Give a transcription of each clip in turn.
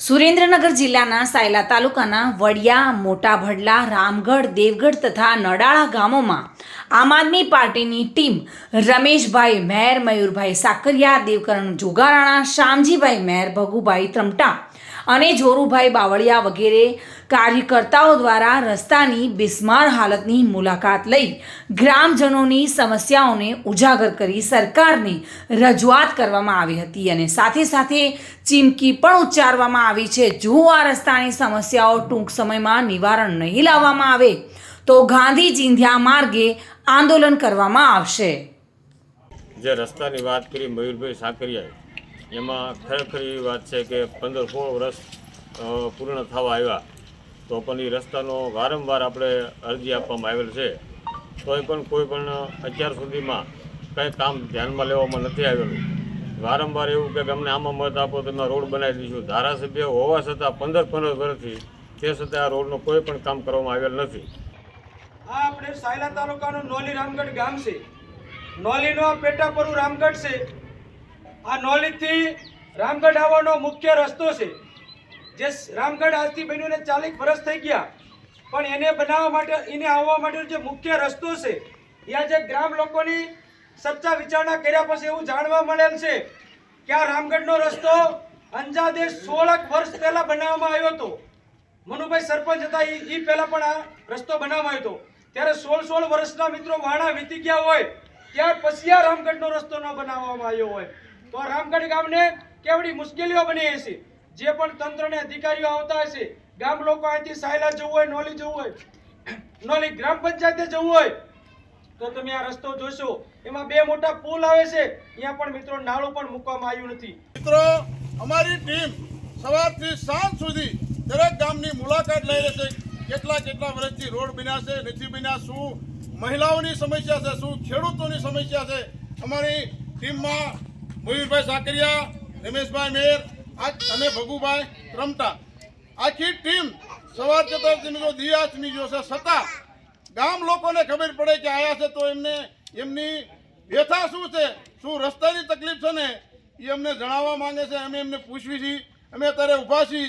સુરેન્દ્રનગર જિલ્લાના સાયલા તાલુકાના વડિયા, મોટા ભડલા, રામગઢ, દેવગઢ તથા નડાળા ગામોમાં આમ આદમી પાર્ટીની ટીમ રમેશભાઈ મહેર મયુરભાઈ સાકરિયા, દેવકરણ જોગારાણા શ્યામજીભાઈ મહેર ભગુભાઈ ત્રમટા અને જોરુભાઈ બાવળિયા વગેરે કાર્યકર્તાઓ દ્વારા રસ્તાની બિસ્માર હાલતની મુલાકાત લઈ ગ્રામજનોની સમસ્યાઓને ઉજાગર કરી સરકારને રજૂઆત કરવામાં આવી હતી અને સાથે સાથે ચીમકી પણ ઉચ્ચારવામાં આવી છે, જો આ રસ્તાની સમસ્યાઓ ટૂંક સમયમાં નિવારણ નહીં લાવવામાં આવે, તો ગાંધી ચિંધ્યા માર્ગે આંદોલન કરવામાં આવશે. જે રસ્તાની વાત કરી, મયુરભાઈ સાકરિયાએ એમાં ખરેખર એવી વાત છે કે પંદર સોળ વર્ષ પૂર્ણ થવા આવ્યા. તો પણ એ રસ્તાનો વારંવાર આપણે અરજી આપવામાં આવેલ છે. તોય પણ કોઈ પણ અત્યાર સુધીમાં કંઈ કામ ધ્યાનમાં લેવામાં નથી આવેલું. વારંવાર એવું કે અમને આમાં મત આપો તો અમે રોડ બનાવી દઈશું ધારાસભ્ય હોવા છતાં પંદર પંદર વર્ષથી તે છતાં આ રોડનું કોઈ પણ કામ કરવામાં આવેલ નથી. આ આપણે સાયલા તાલુકાનું નોલી રામગઢ ગામ છે. નોલીનો પેટાપરુ રામગઢ છે. આ નોલેજથી રામગઢ આવવાનો મુખ્ય રસ્તો છે. જે રામગઢ આજથી બન્યું ને ચાલીસ વર્ષ થઈ ગયા. પણ એને બનાવવા માટે, એને આવવા માટેનો જે મુખ્ય રસ્તો છે, એ આજે ગ્રામ લોકોની સચ્ચા વિચારણા કર્યા પછી એવું જાણવા મળેલ છે કે આ રામગઢનો રસ્તો અંજાદે સોળક વર્ષ પહેલાં બનાવવામાં આવ્યો હતો. મનુભાઈ સરપંચ હતા એ એ પહેલાં પણ આ રસ્તો બનાવવામાં આવ્યો હતો. ત્યારે સોળ સોળ વર્ષના મિત્રો વાણા વીતી ગયા હોય, ત્યાર પછી આ રામગઢનો રસ્તો ન બનાવવામાં આવ્યો હોય. તો રામગઢ ગામને કેવડી મુશ્કેલીઓ બની હશે? જે પણ તંત્રને અધિકારીઓ આવતા હશે, ગામ લોકો અહીંથી સાયલા જવું હોય, નોલી જવું હોય, નોલી ગ્રામ પંચાયતે જવું હોય, તો તમે આ રસ્તો જોશો. એમાં બે મોટા પુલ આવે છે. અહીંયા પણ મિત્રો નાળું પણ મૂકવામાં આવ્યું નથી. મિત્રો, અમારી ટીમ સવારથી સાંજ સુધી દરેક ગામની મુલાકાત લઈ રહેશે કેટલા કેટલા વર્ષથી રોડ બન્યા છે, નથી બન્યા, શું મહિલાઓની સમસ્યા છે, શું ખેડૂતોની સમસ્યા છે, અમારી ટીમમાં મયુરભાઈ સાકરિયા, રમેશભાઈ મેર અને ભગુભાઈ રમતા. આખી ટીમ સવાર જતા મિત્રો દિયાસની જોશે. છતાં ગામ લોકોને ખબર પડે કે આયા છે તો એમને એમની વ્યથા શું છે? શું રસ્તાની તકલીફ છે ને? એ અમને જણાવવા માંગે છે. અમે એમને પૂછવી છીએ. અમે અત્યારે ઊભા છીએ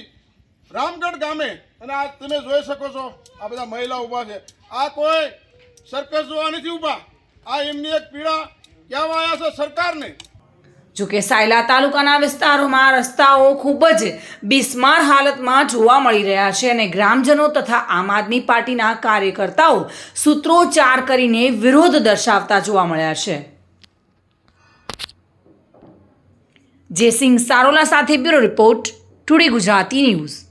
રામગઢ ગામે. અને આ તમે જોઈ શકો છો, આ બધા મહિલા ઊભા છે. આ કોઈ સર્કસ જોવા નથી ઊભા. આ એમની એક પીડા કહેવા આવ્યા છે સરકારને? જોકે સાયલા તાલુકાના વિસ્તારોમાં રસ્તાઓ ખૂબ જ બિસ્માર હાલતમાં જોવા મળી રહ્યા છે અને ગ્રામજનો તથા આમ આદમી પાર્ટીના કાર્યકર્તાઓ સૂત્રોચ્ચાર કરીને વિરોધ દર્શાવતા જોવા મળ્યા છે. જયસિંહ સારોલા સાથે bureau report, today Gujarati news.